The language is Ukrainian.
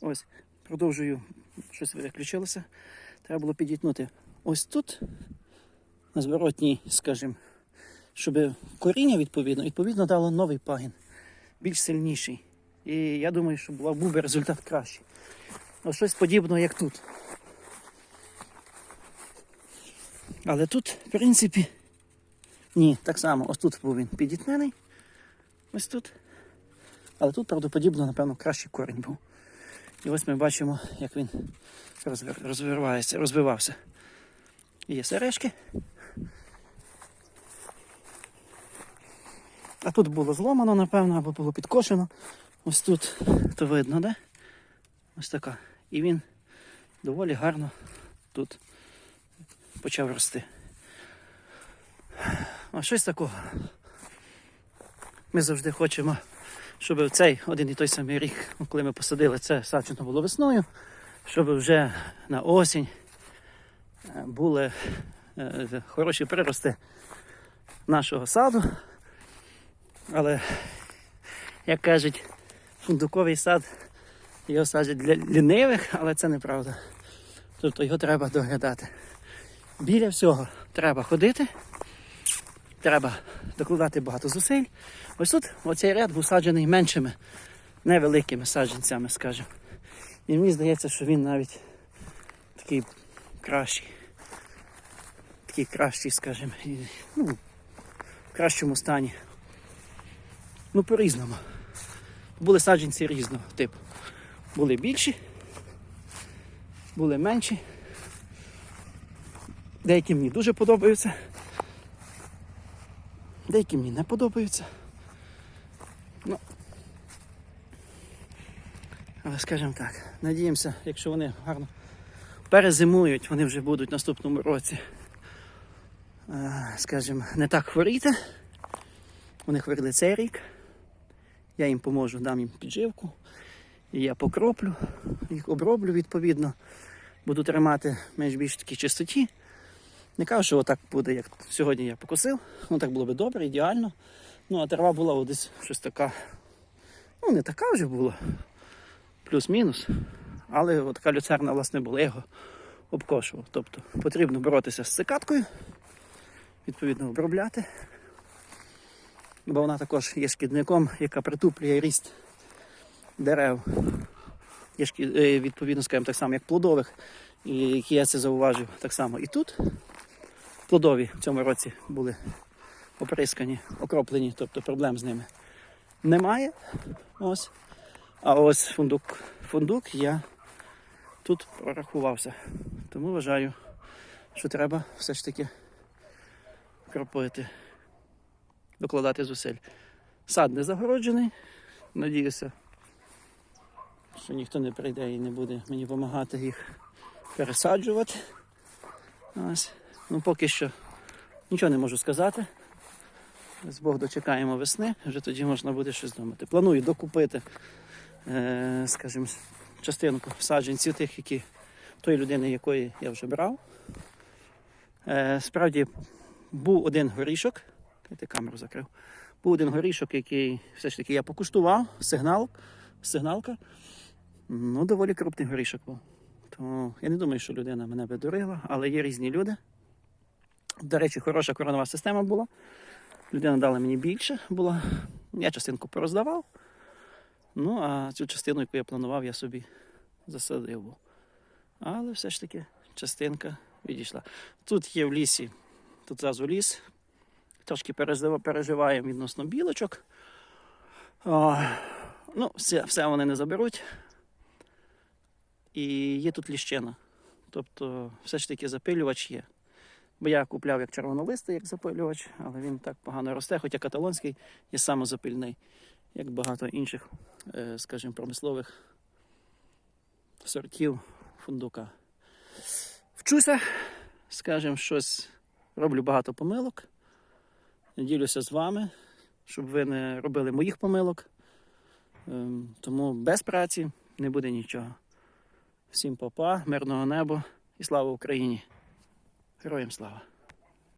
Ось, продовжую, щось виключилося. Треба було підітнути ось тут, на зворотній, скажімо, щоб коріння відповідно, відповідно дало новий пагін, більш сильніший. І я думаю, що був би результат кращий. Ось щось подібне, як тут. Але тут, в принципі, ні, так само, ось тут був він підітнений. Ось тут. Але тут, правдоподібно, напевно, кращий корінь був. І ось ми бачимо, як він розвивається, розвивався. Є сережки. А тут було зломано, напевно, або було підкошено. Ось тут то видно, де? Ось така. І він доволі гарно тут почав рости. А щось такого. Ми завжди хочемо, щоб цей один і той самий рік, коли ми посадили це саджено було весною, щоб вже на осінь е, були е, хороші прирости нашого саду. Але, як кажуть, фундуковий сад його саджать для лінивих, але це неправда. Тобто його треба доглядати. Біля всього треба ходити, треба докладати багато зусиль. Ось тут оцей ряд був саджений меншими, невеликими саджанцями, скажімо. І мені здається, що він навіть такий кращий. Такий кращий, скажімо, ну, в кращому стані. Ну, по-різному. Були саджанці різного типу. Були більші, були менші. Деякі мені дуже подобаються. Деякі мені не подобаються. Ну, але скажімо так, надіємося, якщо вони гарно перезимують, вони вже будуть в наступному році, е, скажімо, не так хворіти. Вони хворіли цей рік. Я їм поможу, дам їм підживку. І я покроплю, їх оброблю відповідно. Буду тримати менш більш такій чистоті. Не кажу, що отак буде, як сьогодні я покосив. Ну так було би добре, ідеально. Ну, а трава була десь щось така. Ну, не така вже була. Плюс-мінус. Але така люцерна, власне, була, я його обкошував. Тобто потрібно боротися з цикаткою, відповідно, обробляти. Бо вона також є шкідником, яка притуплює ріст дерев. Є е, відповідно, скажімо, так само, як плодових, і які я це зауважив так само і тут. Плодові в цьому році були оприскані, окроплені, тобто проблем з ними немає. Ось. А ось фундук, фундук я тут прорахувався. Тому вважаю, що треба все ж таки кропити, докладати зусиль. Сад не загороджений. Надіюся, що ніхто не прийде і не буде мені допомагати їх пересаджувати. Ось. Ну, поки що нічого не можу сказати. З Бог дочекаємо весни, вже тоді можна буде щось думати. Планую докупити, е, скажімо, частинку саджанців тих, які тої людини, якої я вже брав. Е, справді був один горішок, я камеру закрив. Був один горішок, який все ж таки я покуштував, сигнал, сигналка. Ну, доволі крупний горішок був. То я не думаю, що людина мене би дурила, але є різні люди. До речі, хороша коронова система була. Людина дала мені більше була. Я частинку пороздавав. Ну, а цю частину, яку я планував, я собі засадив. Але все ж таки частинка відійшла. Тут є в лісі, тут зразу ліс. Трошки переживаємо відносно білочок. О, ну, все, все вони не заберуть. І є тут ліщина. Тобто, все ж таки запилювач є. Бо я купляв як червонолистий, як запилювач, але він так погано росте, хоча каталонський є самозапильний, як багато інших, е, скажімо, промислових сортів фундука. Вчуся, скажімо, щось роблю багато помилок. Ділюся з вами, щоб ви не робили моїх помилок. Ем, Тому без праці не буде нічого. Всім папа, мирного неба і слава Україні! Героям слава!